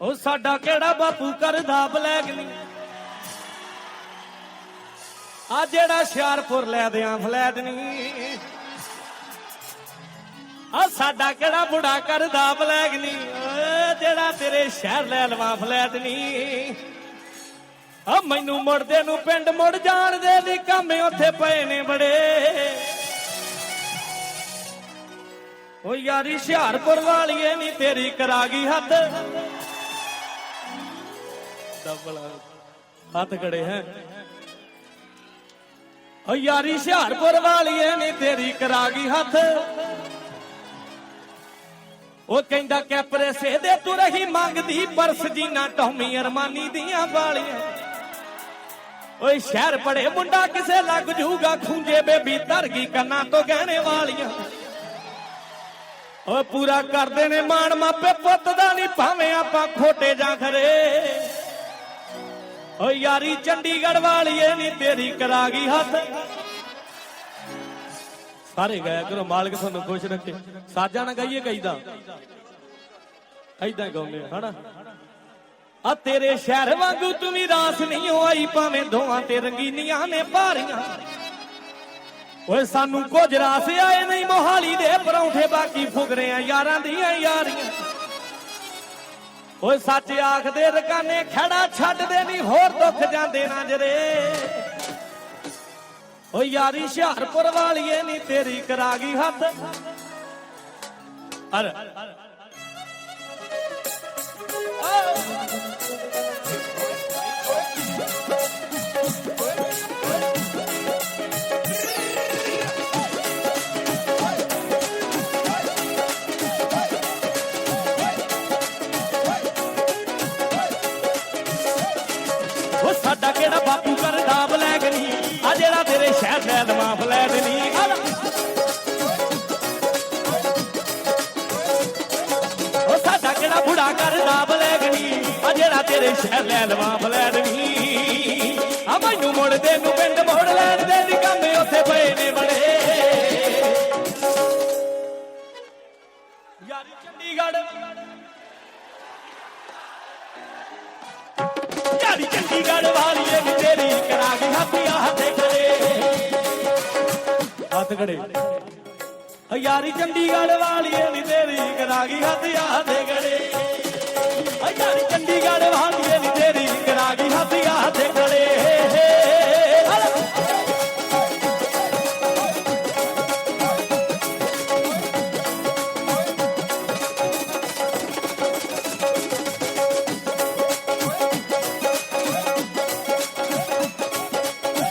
ਉਹ ਸਾਡਾ ਕਿਹੜਾ ਬਾਪੂ ਕਰਦਾ ਬਲੈਕ ਨਹੀਂ? ਆ ਜਿਹੜਾ ਹੁਸ਼ਿਆਰਪੁਰ ਲੈ ਦਿਆਂ ਫਲੈਟ ਨਹੀਂ। ਆ ਸਾਡਾ ਕਿਹੜਾ ਬੁੜਾ ਕਰਦਾ ਬਲੈਕ ਨਹੀਂ? ਓਏ ਜਿਹੜਾ ਤੇਰੇ ਸ਼ਹਿਰ ਲੈ ਲਵਾਂ ਫਲੈਟ ਨਹੀਂ। ਆ ਮੈਨੂੰ ਮੁੜਦੇ ਨੂੰ ਪਿੰਡ ਮੁੜ ਜਾਣ ਦੇ ਦੀ ਕੰਮ ਉੱਥੇ ਪਏ ਨੇ ਬੜੇ। ਓ ਯਾਰੀ ਹੁਸ਼ਿਆਰਪੁਰ ਵਾਲੀਏ ਨਹੀਂ ਤੇਰੀ ਕਰਾ ਗਈ ਹੱਦ ਡਬਲ ਹੱਥ ਖੜੇ ਹੈ। ਓ ਯਾਰੀ ਹੁਸ਼ਿਆਰਪੁਰ ਵਾਲੀਏ ਨਹੀਂ ਤੇਰੀ ਕਰਾ ਗਈ ਹੱਥ। ਉਹ ਕਹਿੰਦਾ ਕੈਪਰੇਸੇ ਦੇ ਤੂੰ ਰਹੀ ਮੰਗਦੀ, ਪਰਸ ਜੀਨਾ ਟੌਮੀ ਅਰਮਾਨੀ ਦੀਆਂ ਵਾਲੀਆਂ। ਓਏ ਸ਼ਹਿਰ ਪੜੇ ਮੁੰਡਾ ਕਿਸੇ ਲੱਗ ਜੂਗਾ ਖੂੰਜੇ ਬੇਬੀ ਧਰ ਗਈ ਕੰਨਾਂ ਤੋਂ ਗਹਿਣੇ ਵਾਲੀਆਂ। ਓਏ ਪੂਰਾ ਕਰਦੇ ਨੇ ਮਾਣ ਮਾਪੇ ਪੁੱਤ ਦਾ ਨਹੀਂ ਭਾਵੇਂ ਆਪਾਂ ਖੋਟੇ ਜਾਂ ਖਰੇ। ਓ ਯਾਰੀ ਚੰਡੀਗੜ੍ਹ ਵਾਲੀਏ ਨਹੀਂ ਤੇਰੀ ਕਰਾ ਗਈ ਹੱਥ। ਸਾਰੇ ਗਾਇਆ ਕਰੋ ਮਾਲਕ ਤੁਹਾਨੂੰ ਖੁਸ਼ ਰੱਖੇ। ਸਾਜਾਂ ਨਾ ਗਾਈਏ ਕਈਦਾ ਐਦਾਂ ਗਾਉਂਦੇ ਆ, ਹਨਾ? ਆ ਤੇਰੇ ਸ਼ਹਿਰ ਵਾਂਗੂ ਤੂੰ ਵੀ ਰਾਸ ਨਹੀਂ ਹੋਈ ਭਾਵੇਂ ਦੋਵਾਂ ਤੇ ਰੰਗੀਨੀਆਂ ਨੇ ਭਾਰੀਆਂ। ਓਏ ਸਾਨੂੰ ਕੁਝ ਰਾਸ ਆਏ ਨਹੀਂ ਮੋਹਾਲੀ ਦੇ ਪਰੌਂਠੇ ਬਾਕੀ ਫੁਗਰੇ ਆ ਯਾਰਾਂ ਦੀਆਂ ਯਾਰੀਆਂ। ਓਏ ਸੱਚ ਆਖਦੇ ਰਕਾਨੇ ਖੜਾ ਛੱਡਦੇ ਨਹੀਂ ਹੋਰ ਦੁੱਖ ਜਾਂਦੇ ਨਾ ਜਰੇ। ਓ ਯਾਰੀ ਹੁਸ਼ਿਆਰਪੁਰ ਵਾਲੀਏ ਨਹੀਂ ਤੇਰੀ ਕਰਾ ਗਈ ਹੱਥ। ਅਰ ਉਹ ਸਾਡਾ ਕਿਹੜਾ ਬਾਪੂ ਕਰਦਾ ਬਲੈਕ ਨਹੀਂ? ਆ ਜਿਹੜਾ ਤੇਰੇ ਸ਼ਹਿਰ ਲੈ ਦਵਾ ਫਲੈਟ ਨਹੀਂ। ਆ ਲੈ। ਉਹ ਸਾਡਾ ਕਿਹੜਾ ਬੁੜਾ ਕਰਦਾ ਬਲੈਕ ਨਹੀਂ? ਆ ਜਿਹੜਾ ਤੇਰੇ ਸ਼ਹਿਰ ਲੈ ਦਵਾ ਫਲੈਟ ਨਹੀਂ। ਆ ਮੈਨੂੰ ਮੁੜਦੇ ਨੂੰ ਪਿੰਡ ਮੋੜ ਲੈਣ ਦੇ ਨੀ ਕੰਮ ਉੱਥੇ ਪਏ ਨੇ ਬੜੇ। ਯਾਰੀ ਚੰਡੀਗੜ੍ਹ। ਯਾਰੀ ਚੰਡੀਗੜ੍ਹ ਵਾਲੀਏ ਨੀ ਤੇਰੀ ਕਰਾ ਗਈ ਹੱਥੀਆਂ ਹੱਥੇ ਖੜੇ। ਹੱਥ ਖੜੇ। ਯਾਰੀ ਚੰਡੀਗੜ੍ਹ ਵਾਲੀਏ ਨੀ ਤੇਰੀ ਕਰਾ ਗਈ ਹੱਥੀਆਂ ਹੱਥੇ